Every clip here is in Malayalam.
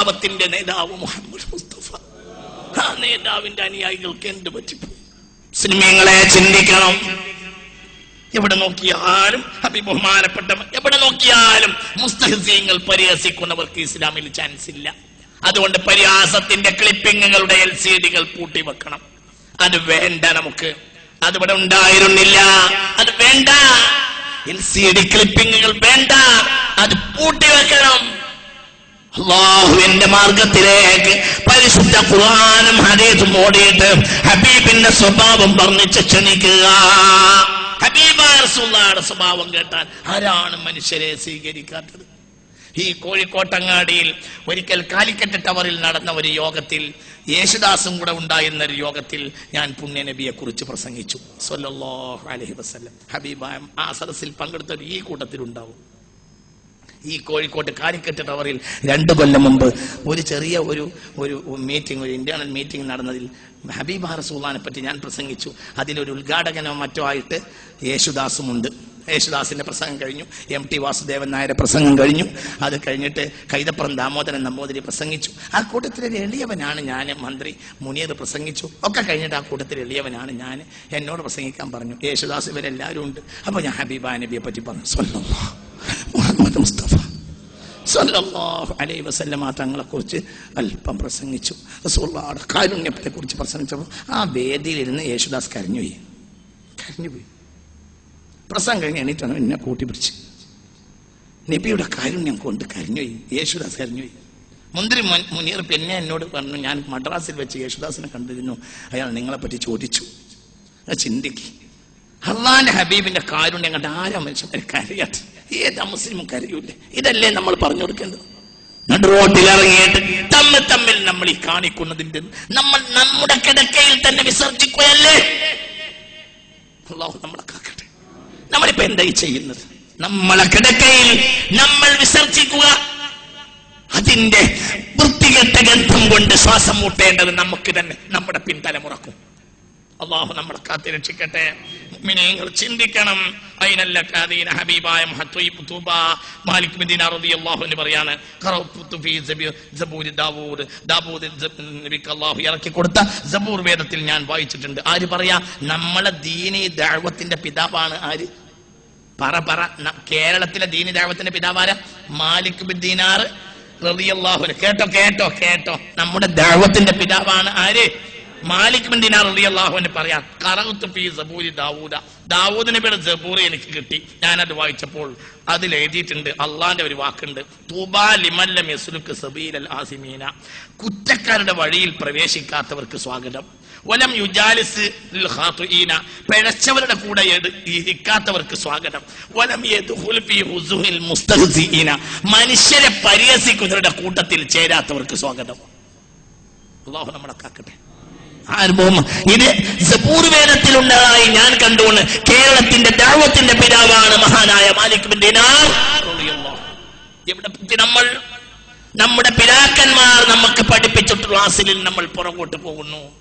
സ്വഭാവത്തിന്റെ നേതാവ് മുഹമ്മദ് മുസ്തഫ. ആ നേതാവിന്റെ അനുയായികൾക്ക് എന്ത് പറ്റിപ്പോയി സിനിമകളെ ചിന്തിക്കണം. എവിടെ നോക്കിയാലും അഭി ബഹുമാനപ്പെട്ട എവിടെ നോക്കിയാലും മുസ്തഹസീങ്ങൾ പരിഹസിക്കുന്നവർക്ക് ഇസ്ലാമിൽ ചാൻസ് ഇല്ല. അതുകൊണ്ട് പരിഹാസത്തിന്റെ ക്ലിപ്പിങ്ങുകളുടെ എൽ സി ഡികൾ പൂട്ടി വെക്കണം അത് വേണ്ട നമുക്ക്. അതിവിടെ ഉണ്ടായിരുന്നില്ല. അത് വേണ്ട. എൽ സി ഡി ക്ലിപ്പിങ്ങുകൾ വേണ്ട. അത് പൂട്ടി വെക്കണം അള്ളാഹുവിന്റെ മാർഗത്തിലേക്ക് പരിശുദ്ധ ഖുർആാനും ഹദീസും ഓടിയിട്ട് ഹബീബിന്റെ സ്വഭാവം വർണിച്ച് ക്ഷണിക്കുക. ഹബീബായ റസൂലുള്ളാഹിയുടെ സ്വഭാവം കേട്ടാൽ ആരാണ് മനുഷ്യരെ സ്വീകരിക്കാത്തത്? ഈ കോഴിക്കോട്ടങ്ങാടിയിൽ ഒരിക്കൽ കാലിക്കറ്റ് ടവറിൽ നടന്ന ഒരു യോഗത്തിൽ യേശുദാസും കൂടെ ഉണ്ടായിരുന്ന ഒരു യോഗത്തിൽ ഞാൻ പുണ്യനബിയെ കുറിച്ച് പ്രസംഗിച്ചു. സൊല്ലാഹു അലഹി വസ്ലം ഹബീബായ ആ സദസ്സിൽ പങ്കെടുത്തവർ ഈ കൂട്ടത്തിലുണ്ടാവും. ഈ കോഴിക്കോട്ട് കാലിക്കറ്റ് ടവറിൽ രണ്ട് കൊല്ലം മുമ്പ് ഒരു ചെറിയ ഒരു ഒരു മീറ്റിംഗ് ഒരു ഇന്റേണൽ മീറ്റിംഗ് നടന്നതിൽ ഹബീബ് റസൂലാനെ പറ്റി ഞാൻ പ്രസംഗിച്ചു. അതിലൊരു ഉദ്ഘാടകനോ മറ്റോ ആയിട്ട് യേശുദാസുമുണ്ട്. യേശുദാസിന്റെ പ്രസംഗം കഴിഞ്ഞു. എം ടി വാസുദേവൻ നായരുടെ പ്രസംഗം കഴിഞ്ഞു. അത് കഴിഞ്ഞിട്ട് കൈതപ്പുറം ദാമോദരൻ നമ്പൂതിരി പ്രസംഗിച്ചു. ആ കൂട്ടത്തിലൊരു എളിയവനാണ് ഞാൻ മന്ത്രി മുനിയത് പ്രസംഗിച്ചു. ഒക്കെ കഴിഞ്ഞിട്ട് ആ കൂട്ടത്തിൽ എളിയവനാണ് ഞാൻ. എന്നോട് പ്രസംഗിക്കാൻ പറഞ്ഞു. യേശുദാസ് ഇവരെല്ലാവരും ഉണ്ട്. അപ്പൊ ഞാൻ ഹബീബ നബിയെ പറ്റി പറഞ്ഞു. സ്വല്ലല്ലാഹു മുഹമ്മദ് സല്ലല്ലാഹു അലൈഹി വസല്ലമ തങ്ങളെ കുറിച്ച് അല്പം പ്രസംഗിച്ചു. റസൂലുള്ളാഹിയുടെ കാരുണ്യത്തെ കുറിച്ച് പ്രസംഗിച്ചപ്പോൾ ആ വേദിയിലിരുന്ന് യേശുദാസ് കരഞ്ഞുപോയി കരഞ്ഞുപോയി പ്രസംഗം കഴിഞ്ഞ് എണീറ്റ് വന്നു എന്നെ കൂട്ടിപ്പിടിച്ച്. നബിയുടെ കാരുണ്യം കൊണ്ട് കരഞ്ഞുപോയി യേശുദാസ് കരഞ്ഞുപോയി മുന്തിരി മുനീർ പിന്നെ എന്നോട് പറഞ്ഞു ഞാൻ മദ്രാസിൽ വെച്ച് യേശുദാസിനെ കണ്ടിരുന്നു അയാൾ നിങ്ങളെ പറ്റി ചോദിച്ചു ചിന്തിക്ക്. അള്ളാന്റെ ഹബീബിന്റെ കാരുണ്യം കണ്ട് ആരാ മനുഷ്യന്മാരെ കരയാത്ത ഏതാ മുസ്ലിം കരയൂല്ലേ? ഇതല്ലേ നമ്മൾ പറഞ്ഞു കൊടുക്കേണ്ടത്? നടു റോട്ടിൽ ഇറങ്ങിയിട്ട് തമ്മിൽ തമ്മിൽ നമ്മൾ ഈ കാണിക്കുന്നതിന്റെ നമ്മൾ നമ്മുടെ കിടക്കയിൽ തന്നെ വിസർജിക്കുകയല്ലേ? അള്ളാഹു നമ്മളെ കാക്കട്ടെ. നമ്മളിപ്പോ എന്തായി ചെയ്യുന്നത്? നമ്മളെ കിടക്കയിൽ നമ്മൾ വിസർജിക്കുക. അതിന്റെ വൃത്തികെട്ട ഗന്ധം കൊണ്ട് ശ്വാസം മുട്ടേണ്ടത് നമുക്ക് തന്നെ നമ്മുടെ പിൻതലമുറക്കും. അള്ളാഹു നമ്മളെ കാത്തി രക്ഷിക്കട്ടെ ചിന്തിക്കണം. അയിനല്ല കാദീന ഹബീബായ മഹത്വീബ് തൂബ മാലിക് മദീന റളിയല്ലാഹു അൻഹു പറയാണ് ഖറഅതു ഫീ സബി- സബൂരി ദാവൂദ്. ദാവൂദ് നബിക്ക് അല്ലാഹു ഇറക്കി കൊടുത്ത സബൂർ വേദത്തിൽ ഞാൻ വായിച്ചിട്ടുണ്ട്. ആര് പറയാ? നമ്മളെ ദീനി ദഅവത്തിന്റെ പിതാവാണ് ആര്? പറ പറ. കേരളത്തിലെ ദീനി ദഅവത്തിന്റെ പിതാവാര മാലിക് ബിൻ ദീനാർ റളിയല്ലാഹു കേട്ടോ കേട്ടോ കേട്ടോ. നമ്മുടെ ദഅവത്തിന്റെ പിതാവാണ് ആര്? മാലിക് ബിൻ ദിനാർ റളിയല്ലാഹു അൻഹു പറയാ ഖറഅതു ഫീ സബൂരി ദാവൂദ. ദാവൂദ് നബിയുടെ സബൂർ എനിക്ക് കിട്ടി. ഞാനത് വായിച്ചപ്പോൾ അതിൽ എഴുതിയിട്ടുണ്ട്. അള്ളാന്റെ ഒരു വാക്കുണ്ട്. തൂബാ ലിമല്ലം യസ്ലുക്ക് സബീലൽ ആസിമീന. കുറ്റക്കാരുടെ വഴിയിൽ പ്രവേശിക്കാത്തവർക്ക് സ്വാഗതം. വലം യുജാലിസ് ഖാത്തുഈന പിഴച്ചവരുടെ കൂടെ ഇരിക്കാത്തവർക്ക് സ്വാഗതം. വലം ഫീ ഹുസുഹിൽ മുസ്തഹ്സിഈന മനുഷ്യരെ പരിഹസിക്കുന്നവരുടെ കൂട്ടത്തിൽ ചേരാത്തവർക്ക് സ്വാഗതം. അള്ളാഹു നമ്മളെ കാക്കട്ടെ. അനുഭവം ഇത് സബൂർ ഞാൻ കണ്ടുകൊണ്ട് കേരളത്തിന്റെ ദാവത്തിന്റെ പിതാവാണ് മഹാനായ മാലിക്. എവിടെ നമ്മൾ? നമ്മുടെ പിതാക്കന്മാർ നമുക്ക് പഠിപ്പിച്ചിട്ടുള്ള ആസിലിൽ നമ്മൾ പുറകോട്ട് പോകുന്നു.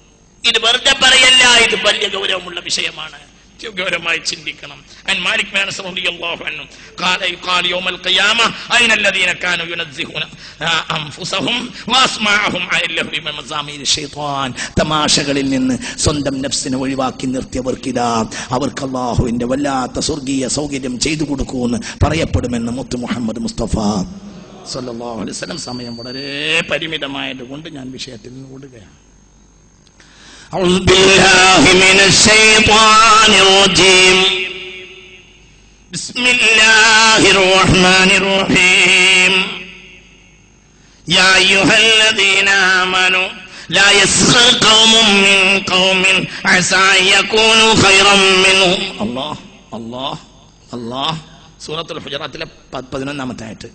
ഇത് വെറുതെ പറയല്ല ഇത് വലിയ ഗൗരവമുള്ള വിഷയമാണ്. ഗൗരവമായി ചിന്തിക്കണം. മാലിക് തമാശകളിൽ നിന്ന് സ്വന്തം നഫ്സിനെ ഒഴിവാക്കി നിർത്തിയവർക്കിതാ അവർക്ക് അള്ളാഹുവിന്റെ വല്ലാത്ത സ്വർഗീയ സൗകര്യം ചെയ്തു കൊടുക്കുമെന്ന് പറയപ്പെടുമെന്ന് മുത്തു മുഹമ്മദ് മുസ്തഫ. സല്ലാ അലൈവലം സമയം വളരെ പരിമിതമായതുകൊണ്ട് ഞാൻ വിഷയത്തിൽ നിന്ന് ഓടുകയാണ്. أعوذ بالله من الشيطان الرجيم بسم الله الرحمن الرحيم يا أيها الذين آمنوا لا يسخر قوم من قوم عسى أن يكونوا خيرا منهم الله الله الله സൂറത്തുൽ ഹുജറാത്തിലെ പ- പതിനൊന്നാമത്തെ ആയിട്ട്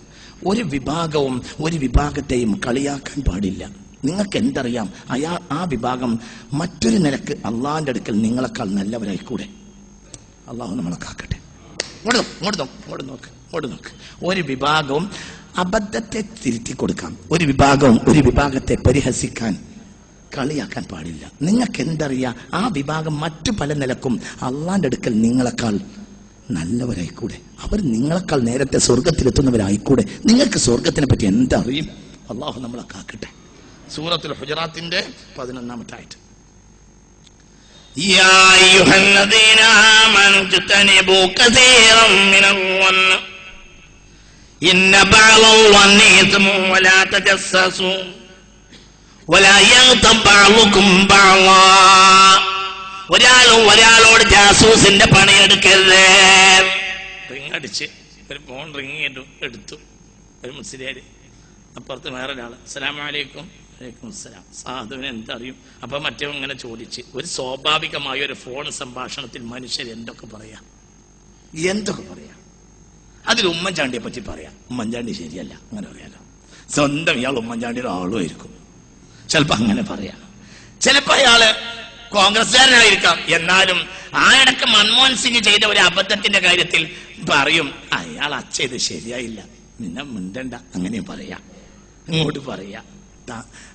ഒരു വിഭാഗവും ഒരു വിഭാഗത്തെയും കളിയാക്കാൻ പാടില്ല നിങ്ങൾക്ക് എന്തറിയാം അയാൾ ആ വിഭാഗം മറ്റൊരു നിലയ്ക്ക് അള്ളാഹിന്റെ അടുക്കൽ നിങ്ങളെക്കാൾ നല്ലവരായിക്കൂടെ? അള്ളാഹു നമ്മളെ കാക്കട്ടെ. നോക്ക്, നോക്ക് ഒരു വിഭാഗവും അബദ്ധത്തെ തിരുത്തി കൊടുക്കാം ഒരു വിഭാഗവും ഒരു വിഭാഗത്തെ പരിഹസിക്കാൻ കളിയാക്കാൻ പാടില്ല. നിങ്ങൾക്ക് എന്തറിയാം ആ വിഭാഗം മറ്റു പല നിലക്കും അള്ളാന്റെ അടുക്കൽ നിങ്ങളെക്കാൾ നല്ലവരായിക്കൂടെ? അവർ നിങ്ങളെക്കാൾ നേരത്തെ സ്വർഗത്തിലെത്തുന്നവരായിക്കൂടെ നിങ്ങൾക്ക് സ്വർഗത്തിനെ പറ്റി എന്തറിയും? അള്ളാഹു നമ്മളെ കാക്കട്ടെ. സൂറത്തുൽ ഹുജറാത്തിന്റെ പതിനൊന്നാമത്തെ ആയിട്ട് يا أيها الذين آمنوا اجتنبوا كثيرا من الظن إن بعض الظن إثم ولا تجسسوا ولا يغتب بعضكم بعضا ഒരാളും ഒരാളോട് ജാസൂസിന്റെ പണിയെടുക്കരുത് റിങ് അടിച്ച് ഒരു ഫോൺ റിങ് ചെയ്തു എടുത്തു ഒരു മുസ്ലിയാര് അപ്പുറത്ത് വേറെ ഒരാൾ സാധുവിന് എന്തറിയും അപ്പൊ മറ്റേ ഇങ്ങനെ ചോദിച്ച് ഒരു സ്വാഭാവികമായ ഒരു ഫോൺ സംഭാഷണത്തിൽ മനുഷ്യർ എന്തൊക്കെ പറയാം? എന്തൊക്കെ പറയാം? അതിൽ ഉമ്മൻചാണ്ടിയെ പറ്റി പറയാം. ഉമ്മൻചാണ്ടി ശരിയല്ല അങ്ങനെ പറയാലോ. സ്വന്തം ഇയാൾ ഉമ്മൻചാണ്ടിയുടെ ആളുമായിരിക്കും. ചിലപ്പോ അങ്ങനെ പറയാം. ചിലപ്പോ അയാൾ കോൺഗ്രസ്സുകാരനായിരിക്കാം. എന്നാലും ആയിടക്ക് മൻമോഹൻ സിംഗ് ചെയ്ത ഒരു അബദ്ധത്തിന്റെ കാര്യത്തിൽ പറയും അയാൾ അച്ഛ ഇത് ശരിയായില്ല. നിന്നെ മിണ്ടണ്ട. അങ്ങനെ പറയാം. ഇങ്ങോട്ട് പറയാ.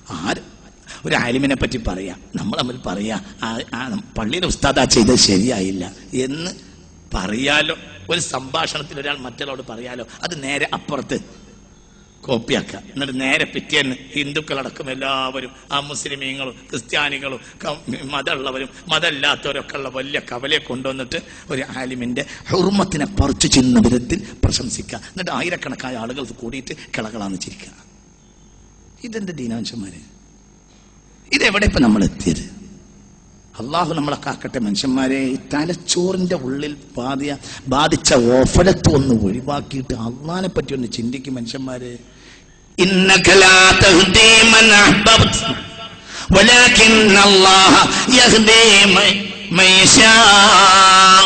ആര്? ഒരു ആലിമിനെ പറ്റി പറയാം. നമ്മൾ തമ്മിൽ പറയാ. പള്ളിയിലെ ഉസ്താദ് ആ ചെയ്തത് ശരിയായില്ല എന്ന് പറയാലോ. ഒരു സംഭാഷണത്തിൽ ഒരാൾ മറ്റൊരാളോട് പറയാലോ. അത് നേരെ അപ്പുറത്ത് കോപ്പിയാക്കുക എന്നിട്ട് നേരെ പിറ്റേന്ന് ഹിന്ദുക്കളടക്കം എല്ലാവരും ആ മുസ്ലിമീങ്ങളും ക്രിസ്ത്യാനികളും മതമുള്ളവരും മതമില്ലാത്തവരൊക്കെ ഉള്ള വലിയ കവലയെ കൊണ്ടുവന്നിട്ട് ഒരു ആലിമിന്റെ ഹുർമത്തിനെ പറിച്ചു ചെന്ന വിധത്തിൽ പ്രശംസിക്കുക. എന്നിട്ട് ആയിരക്കണക്കായ ആളുകൾ കൂടിയിട്ട് കിളകളാന്ന് ചിരിക്കുക. ഇതെന്റെ ദീനാംശന്മാര് ഇതെവിടെ ഇപ്പൊ നമ്മൾ എത്തിയത് അള്ളാഹു നമ്മളെ കാക്കട്ടെ മനുഷ്യന്മാരെ ഈ തലച്ചോറിന്റെ ഉള്ളിൽ ബാധിയ ബാധിച്ച ഓഫലത്ത് ഒന്ന് ഒഴിവാക്കിയിട്ട് അള്ളാഹിനെ പറ്റി ഒന്ന് ചിന്തിക്കും മനുഷ്യന്മാരെ إنك لا تهدي من أحببت ولكن الله يهدي من- من يشاء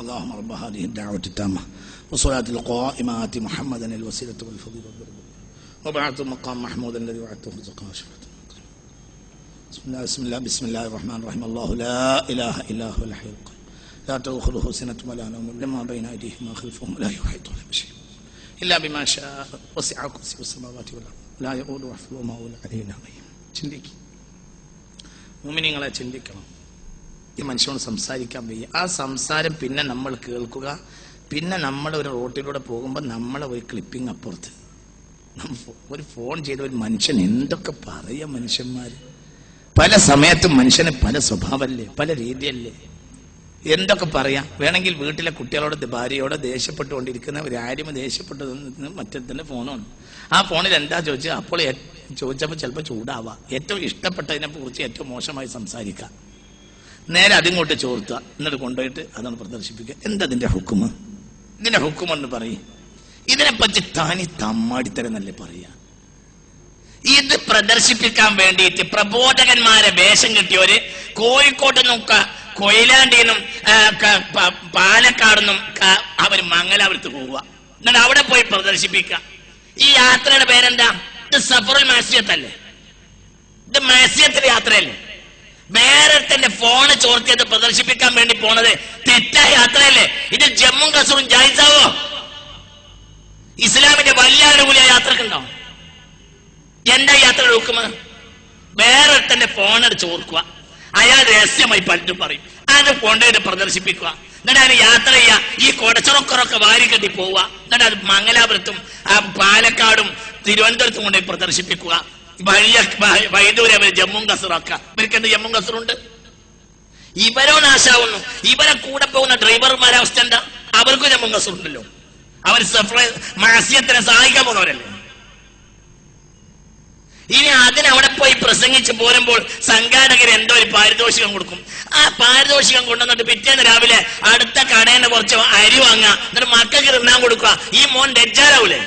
اللهم رب هذه الدعوة التامة والصلاة القائمة آت محمدا الوسيلة والفضيلة والدرجة وبعث مقام محمود الذي وعدته رزقا شفاة بسم الله بسم الله بسم الله الرحمن الرحيم الله لا إله إلا هو الحي القيوم لا تأخذه سنة ولا نوم لما بين أيديهم وخلفهم لا يحيطون بشيء إلا بما شاء وسع كرسي السماوات والأرض لا يؤود حفظهما وهو العلي العظيم ചിന്തിക്കും മുമിനിങ്ങളെ ചിന്തിക്കണം ഈ മനുഷ്യനോട് സംസാരിക്കാൻ വയ്യ. ആ സംസാരം പിന്നെ നമ്മൾ കേൾക്കുക. പിന്നെ നമ്മൾ ഒരു റോട്ടിലൂടെ പോകുമ്പോൾ നമ്മളെ ഒരു ക്ലിപ്പിംഗ് അപ്പുറത്ത്. ഒരു ഫോൺ ചെയ്ത ഒരു മനുഷ്യൻ എന്തൊക്കെ പറയാ മനുഷ്യന്മാർ പല സമയത്തും മനുഷ്യന് പല സ്വഭാവമല്ലേ? പല രീതിയല്ലേ? എന്തൊക്കെ പറയാം? വേണമെങ്കിൽ വീട്ടിലെ കുട്ടികളോട് ഭാര്യയോട് ദേഷ്യപ്പെട്ടുകൊണ്ടിരിക്കുന്ന ഒരു ആരും ദേഷ്യപ്പെട്ടു മറ്റേ ഫോണാണ് ആ ഫോണിൽ എന്താ ചോദിച്ചത്? അപ്പോൾ ചോദിച്ചപ്പോൾ ചിലപ്പോൾ ചൂടാവാം. ഏറ്റവും ഇഷ്ടപ്പെട്ടതിനെ കുറിച്ച് ഏറ്റവും മോശമായി സംസാരിക്കാം നേരെ അതിങ്ങോട്ട് ചോർത്തുക. എന്നിട്ട് കൊണ്ടുപോയിട്ട് അതാണ് പ്രദർശിപ്പിക്കുക. എന്തതിന്റെ ഹുക്കുമ? ഇതിന്റെ ഹുക്കുമെന്ന് പറയും. ഇതിനെപ്പറ്റി താനി തമ്മാടിത്തരെന്നല്ലേ പറയാ. ഇത് പ്രദർശിപ്പിക്കാൻ വേണ്ടിയിട്ട് പ്രബോധകന്മാരെ വേഷം കിട്ടിയവര് കോഴിക്കോട്ട് നോക്ക കൊയിലാണ്ടിന്നും പാലക്കാട് നിന്നും അവർ മംഗലാപുരത്ത് പോവുക. എന്നിട്ട് അവിടെ പോയി പ്രദർശിപ്പിക്കുക. ഈ യാത്രയുടെ പേരെന്താ? ഇത് സഫറുൽ മാസിയത്തല്ലേ ഇത് മാസിയത്തിന്റെ യാത്രയല്ലേ? വേറൊരുത്തന്റെ ഫോണ് ചോർത്തിയത് പ്രദർശിപ്പിക്കാൻ വേണ്ടി പോണത് തെറ്റായ യാത്രയല്ലേ? ഇത് ജമ്മു കസൂറും ജായിസാവോ? ഇസ്ലാമിന്റെ വലിയ അനുകൂല യാത്രക്കുണ്ടോ? എന്താ യാത്ര നോക്കുമ വേറൊരുത്തന്റെ ഫോണെടുത്ത് ചോർക്കുക അയാൾ രഹസ്യമായി പലരും പറയും. അത് കൊണ്ടുപോയിട്ട് പ്രദർശിപ്പിക്കുക. എന്നിട്ട് അതിന് യാത്ര ചെയ്യുക. ഈ കൊടച്ചുറക്കുറൊക്കെ വാരി കെട്ടി പോവുക. എന്നിട്ട് അത് മംഗലാപുരത്തും ആ പാലക്കാടും തിരുവനന്തപുരത്തും കൊണ്ടുപോയി പ്രദർശിപ്പിക്കുക. വലിയ വ- ജമ്മു കസറൊക്കെ ഇവർക്ക് എന്ത് ജമ്മും കസറുണ്ട് ഇവരോ നാശാവുന്നു ഇവരെ കൂടെ പോകുന്ന ഡ്രൈവർമാരെ അവസ്ഥ എന്താ? അവർക്കും ഞാൻ മുങ്ങസുണ്ടല്ലോ അവർ മാസ്യത്തിനെ സഹായിക്കാൻ പോകുന്നവരല്ലേ? ഇനി അതിനവിടെ പോയി പ്രസംഗിച്ച് പോരുമ്പോൾ സംഘാടകർ എന്തോ ഒരു പാരിതോഷികം കൊടുക്കും. ആ പാരിതോഷികം കൊണ്ടുവന്നിട്ട് പിറ്റേന്ന് രാവിലെ അടുത്ത നിന്ന് കുറച്ച് അരി വാങ്ങുക എന്നിട്ട് മക്കൾക്ക് തിന്നാൻ കൊടുക്കുക. ഈ മോൻ ഡെജാറാവൂലേ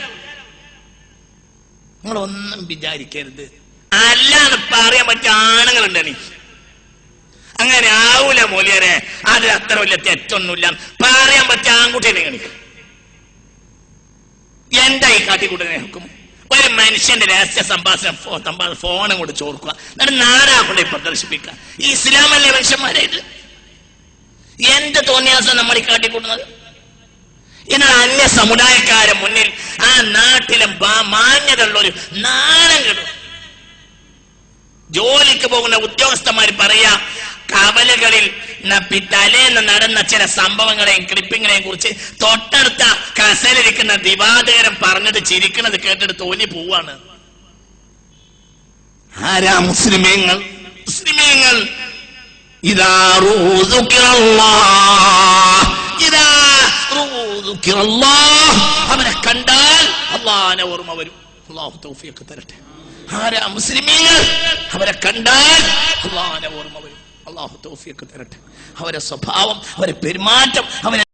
നിങ്ങളൊന്നും വിചാരിക്കരുത്. അല്ലാന്ന് പറയാൻ പറ്റിയ ആണുങ്ങളുണ്ട് എനിക്ക് അങ്ങനെ ആവൂല മൂല്യരെ. അതിൽ അത്ര വലിയ തെറ്റൊന്നുമില്ല. പറയാൻ പറ്റിയ ആൺകുട്ടിയെ എനിക്ക് എന്താ ഈ കാട്ടിക്കൂട്ടനെ നിൽക്കും ഒരു മനുഷ്യന്റെ രഹസ്യ സംഭാഷണം ഫോണും കൊണ്ട് ചോർക്കുക. എന്നിട്ട് നാടാ കൊണ്ട് പ്രദർശിപ്പിക്കുക. ഈ ഇസ്ലാമല്ലേ മനുഷ്യന്മാരെ ഇത്? എന്ത് തോന്നിയാസം നമ്മൾ ഈ കാട്ടിക്കൂട്ടുന്നത് എന്നാൽ അന്യ സമുദായക്കാരെ മുന്നിൽ ആ നാട്ടിലെ മാന്യതയുള്ള ഒരു നാണം കിട്ടും ജോലിക്ക് പോകുന്ന ഉദ്യോഗസ്ഥന്മാർ പറയാ കവലകളിൽ ന- പി- തലേന്ന് നടന്ന ചില സംഭവങ്ങളെയും ക്ലിപ്പിങ്ങളെയും കുറിച്ച് തൊട്ടടുത്ത കസലിരിക്കുന്ന ദിവാതകരം പറഞ്ഞത് ചിരിക്കുന്നത് കേട്ടിട്ട് തോന്നി പോവാണ്. ആരാ മുസ്ലിമേങ്ങൾ? മുസ്ലിമേങ്ങൾ. ഇതാ. ഇതാ. അവനെ കണ്ടാൽ അള്ളാനെ ഓർമ്മ വരും. അള്ളാഹു തൗഫീഖ് തരട്ടെ. ആരാ മുസ്ലിമീങ്ങൾ? അവരെ കണ്ടാൽ അള്ളാനെ ഓർമ്മ വരും. അള്ളാഹു തോഫിയൊക്കെ തരട്ടെ. അവരെ സ്വഭാവം അവരെ പെരുമാറ്റം അവരെ